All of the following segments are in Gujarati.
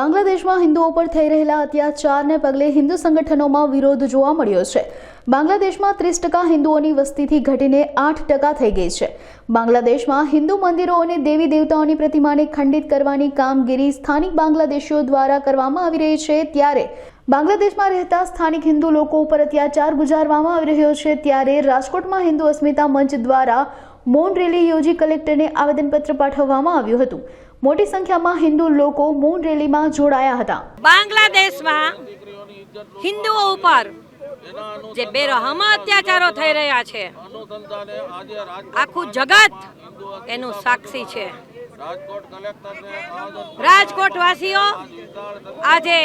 બાંગ્લાદેશમાં હિન્દુઓ પર થઈ રહેલા અત્યાચારને પગલે હિન્દુ સંગઠનોમાં વિરોધ જોવા મળ્યો છે. બાંગ્લાદેશમાં ત્રીસ ટકા હિન્દુઓની વસ્તીથી ઘટીને આઠ ટકા થઈ ગઈ છે. બાંગ્લાદેશમાં હિન્દુ મંદિરો અને દેવી દેવતાઓની પ્રતિમાને ખંડિત કરવાની કામગીરી સ્થાનિક બાંગ્લાદેશીઓ દ્વારા કરવામાં આવી રહી છે. ત્યારે બાંગ્લાદેશમાં રહેતા સ્થાનિક હિન્દુ લોકો ઉપર અત્યાચાર ગુજારવામાં આવી રહ્યો છે. ત્યારે રાજકોટમાં હિન્દુ અસ્મિતા મંચ દ્વારા મૌન રેલી યોજી કલેક્ટરને આવેદનપત્ર પાઠવવામાં આવ્યું હતું. મોટી સંખ્યામાં હિન્દુ લોકો મૂન રેલીમાં જોડાયા હતા. બાંગ્લાદેશમાં હિન્દુઓ ઉપર જે બેરહમ અત્યાચારો થઈ રહ્યા છે, આખું જગત એનું સાક્ષી છે. રાજકોટ વાસીઓ આજે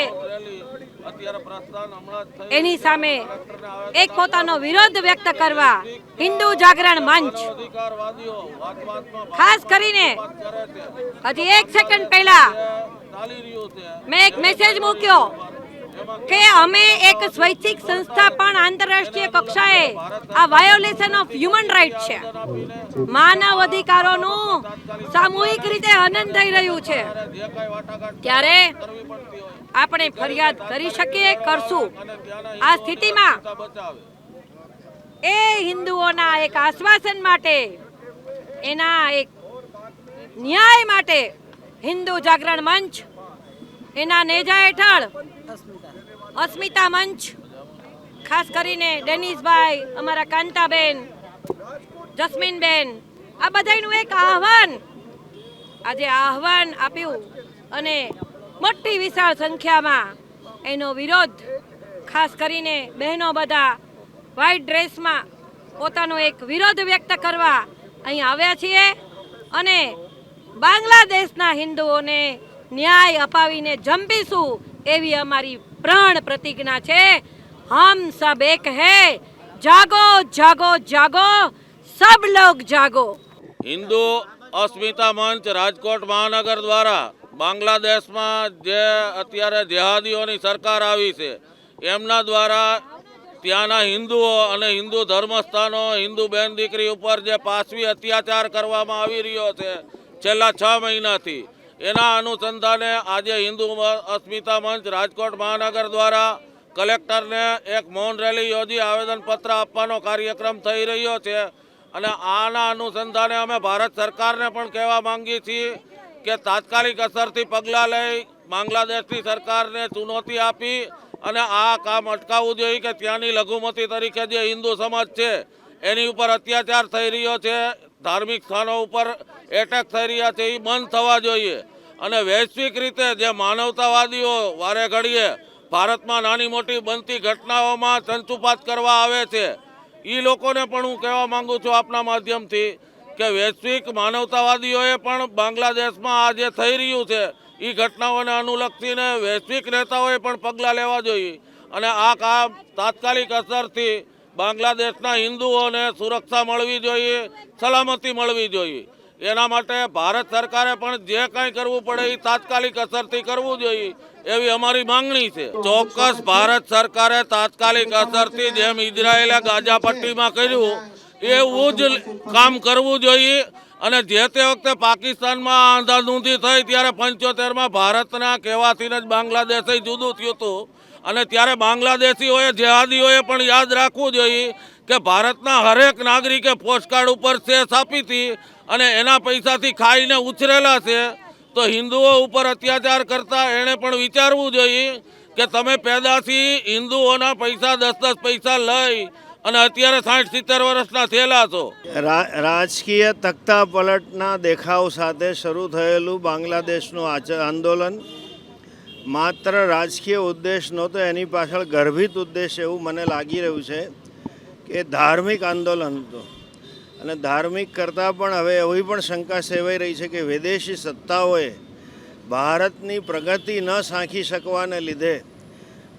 એની સામે એક પોતાનો વિરોધ વ્યક્ત કરવા હિન્દુ જાગરણ મંચ. ખાસ કરીને હજી એક સેકન્ડ પહેલા મેં એક મેસેજ મૂક્યો. કે અમે એક સ્વૈચ્છિક સંસ્થા પણ આંતરરાષ્ટ્રીય કક્ષાએ આ વાયોલેશન ઓફ હ્યુમન રાઇટ છે. માનવ અધિકારોનું સામૂહિક રીતે હનન થઈ રહ્યું છે. ત્યારે આપણે ફરિયાદ કરી શકીએ, કરશું. આ સ્થિતિમાં એ હિન્દુઓના એક આશ્વાસન માટે, એના એક ન્યાય માટે હિન્દુ જાગરણ મંચ એના નેજા હેઠળ અસ્મિતા મંચ. ખાસ કરીને ડેનિસભાઈ, અમારા કાંતાબેન, જસ્મીનબેન, આ બધાનું એક આહવાન. આજે આહવાન આપ્યું અને મોટી વિશાળ સંખ્યામાં એનો વિરોધ, ખાસ કરીને બહેનો બધા વ્હાઈટ ડ્રેસમાં પોતાનો એક વિરોધ વ્યક્ત કરવા અહીં આવ્યા છીએ અને બાંગ્લાદેશના હિન્દુઓને ન્યાય અપાવીને જંપીશું એવી અમારી પ્રાણ પ્રતિજ્ઞા છે. હમ સબ એક હે. જાગો જાગો જાગો. સબ લોગ જાગો. હિન્દુ અસ્મિતા મંચ રાજકોટ મહાનગર દ્વારા બાંગ્લાદેશમાં જે અત્યારે જેહાદીઓની સરકાર આવી છે, એમના દ્વારા ત્યાંના હિન્દુઓ અને હિન્દુ ધર્મસ્થાનો, હિન્દુ બહેન દીકરી ઉપર જે પાછવી અત્યાચાર કરવામાં આવી રહ્યો છે, છેલ્લા છ મહિનાથી એના અનુસંધાને આજે હિન્દુ અસ્મિતા મંચ રાજકોટ મહાનગર દ્વારા કલેક્ટરને એક મૌન રેલી યોજી આવેદનપત્ર આપવાનો કાર્યક્રમ થઈ રહ્યો છે. અને આના અનુસંધાને અમે ભારત સરકારને પણ કહેવા માંગીએ છીએ કે તાત્કાલિક અસરથી પગલાં લઈ બાંગ્લાદેશની સરકારને ચુનૌતી આપી અને આ કામ અટકાવવું જોઈએ કે ત્યાંની લઘુમતી તરીકે જે હિન્દુ સમાજ છે એની ઉપર અત્યાચાર થઈ રહ્યો છે, ધાર્મિક સ્થાનો ઉપર એટેક થઈ રહ્યા છે એ બંધ થવા જોઈએ. અને વૈશ્વિક રીતે જે માનવતાવાદીઓ વારે ઘડીએ ભારતમાં નાની મોટી બનતી ઘટનાઓમાં ચંચુપાત કરવા આવે છે એ લોકોને પણ હું કહેવા માગું છું આપના માધ્યમથી કે વૈશ્વિક માનવતાવાદીઓએ પણ બાંગ્લાદેશમાં આ જે થઈ રહ્યું છે એ ઘટનાઓને અનુલક્ષીને વૈશ્વિક નેતાઓએ પણ પગલાં લેવા જોઈએ. અને આ કામ તાત્કાલિક અસરથી બાંગ્લાદેશના હિન્દુઓને સુરક્ષા મળવી જોઈએ, સલામતી મળવી જોઈએ. એના માટે ભારત સરકારે પણ જે કંઈ કરવું પડે એ તાત્કાલિક અસરથી કરવું જોઈએ એવી અમારી માંગણી છે. ચોક્કસ ભારત સરકારે તાત્કાલિક અસરથી જેમ ઇઝરાયેલે ગાઝા પટ્ટીમાં કર્યું, એવું જ કામ કરવું જોઈએ. અને જે તે વખતે પાકિસ્તાનમાં આંધાધૂંધી થઈ ત્યારે પંચોતેરમાં ભારતના કહેવાથી જ બાંગ્લાદેશ જુદું થયું હતું. અને ત્યારે બાંગ્લાદેશીઓએ, જેહાદીઓએ પણ યાદ રાખવું જોઈએ કે ભારતના હરેક નાગરિકે પોસ્ટકાર્ડ ઉપર સેસ આપી હતી અને એના પૈસાથી ખાઈને ઉછરેલા છે. તો હિન્દુઓ ઉપર અત્યાચાર કરતા એણે પણ વિચારવું જોઈએ કે તમે પેદાથી હિન્દુઓના પૈસા દસ દસ પૈસા લઈ અને અત્યારે સાઠ સિત્તેર વર્ષના થયેલા છો. રાજકીય તખ્તા પલટના દેખાવ સાથે શરૂ થયેલું બાંગ્લાદેશનું આંદોલન. માત્ર રાજકીય ઉદ્દેશ નહોતો, એની પાછળ ગર્ભિત ઉદ્દેશ એવું મને લાગી રહ્યું છે કે ધાર્મિક આંદોલન હતું. અને ધાર્મિક કરતાં પણ હવે એવી પણ શંકા સેવાઈ રહી છે કે વિદેશી સત્તાઓએ ભારતની પ્રગતિ ન સાંખી શકવાને લીધે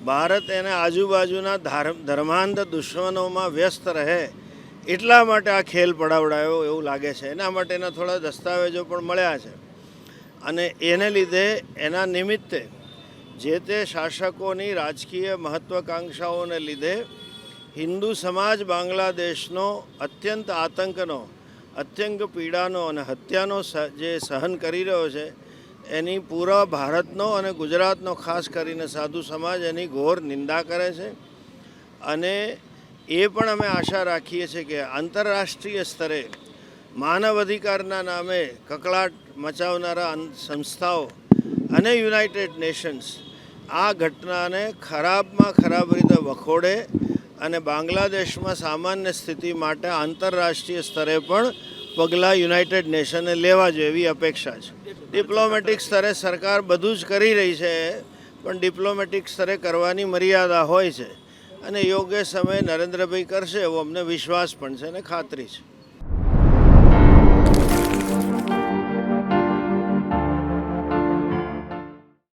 ભારત એને આજુબાજુના ધાર્મ ધર્માંધ દુશ્મનોમાં વ્યસ્ત રહે એટલા માટે આ ખેલ પડાવડાયો એવું લાગે છે. એના માટેના થોડા દસ્તાવેજો પણ મળ્યા છે. અને એને લીધે એના નિમિત્તે જે તે શાસકોની રાજકીય મહત્વાકાંક્ષાઓને લીધે હિન્દુ સમાજ બાંગ્લાદેશનો અત્યંત આતંકનો અત્યંત પીડાનો અને હત્યાનો જે સહન કરી રહ્યો છે એની પૂરા ભારતનો અને ગુજરાતનો ખાસ કરીને સાધુ સમાજ એની ઘોર નિંદા કરે છે. અને એ પણ અમે આશા રાખીએ છીએ કે આંતરરાષ્ટ્રીય સ્તરે માનવ અધિકારના નામે કકળાટ મચાવનારા સંસ્થાઓ અને યુનાઇટેડ નેશન્સ આ ઘટનાને ખરાબમાં ખરાબ રીતે વખોડે અને બાંગ્લાદેશમાં સામાન્ય સ્થિતિ માટે આંતરરાષ્ટ્રીય સ્તરે પણ પગલાં યુનાઇટેડ નેશને લેવા જોઈએ એવી અપેક્ષા છે. ડિપ્લોમેટિક સ્તરે સરકાર બધું જ કરી રહી છે, પણ ડિપ્લોમેટિક સ્તરે કરવાની મર્યાદા હોય છે. અને યોગ્ય સમયે નરેન્દ્રભાઈ કરશે એવો અમને વિશ્વાસ પણ છે અને ખાતરી છે.